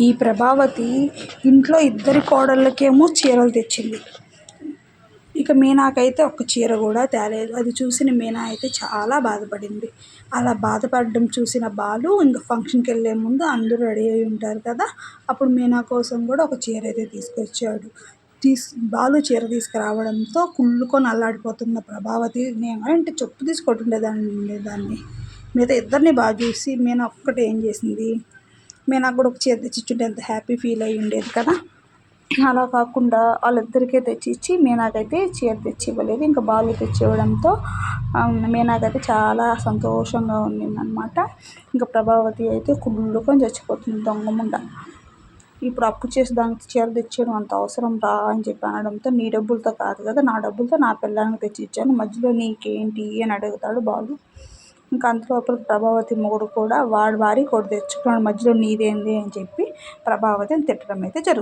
ఈ ప్రభావతి ఇంట్లో ఇద్దరి కోడళ్ళకేమో చీరలు తెచ్చింది. ఇక మీనాకైతే ఒక్క చీర కూడా తేలేదు. అది చూసిన మీనా అయితే చాలా బాధపడింది. అలా బాధపడడం చూసిన బాలు ఇంకా ఫంక్షన్కి వెళ్ళే ముందు అందరూ రెడీ అయి ఉంటారు కదా అప్పుడు మీనా కోసం కూడా ఒక చీర అయితే తీసుకొచ్చాడు. తీసు బాలు చీర తీసుకురావడంతో కుళ్ళుకొని అల్లాడిపోతున్న ప్రభావతి నేను చెప్పు తీసి దాన్ని మిగతా ఇద్దరిని బాగా చూసి మీనా ఒక్కటి ఏం చేసింది? మీనాకు కూడా ఒక చీర తెచ్చిచ్చుంటే ఎంత హ్యాపీ ఫీల్ అయ్యి ఉండేది కదా. అలా కాకుండా వాళ్ళిద్దరికే తెచ్చి ఇచ్చి మీనాకైతే చీర తెచ్చి ఇవ్వలేదు. ఇంకా బాలు తెచ్చి ఇవ్వడంతో మీనాకైతే చాలా సంతోషంగా ఉన్నిందనమాట ఇంకా ప్రభావతి అయితే కుళ్ళుకొని చచ్చిపోతుంది దొంగముండ ఇప్పుడు అప్పు చేసి దానికి చీర తెచ్చేయడం అంత అవసరం రా అని చెప్పి అనడంతో నీ డబ్బులతో కాదు కదా నా డబ్బులతో నా పిల్లలకి తెచ్చి ఇచ్చాను మధ్యలో నీకేంటి అని అడుగుతాడు బాలు. ఇంకా అంతలోపల ప్రభావతి మొగుడు కూడా వాడి వారి కొడు తెచ్చుకున్నాడు. మధ్యలో నీదేంది అని చెప్పి ప్రభావతిని తిట్టడం అయితే జరుగుతుంది.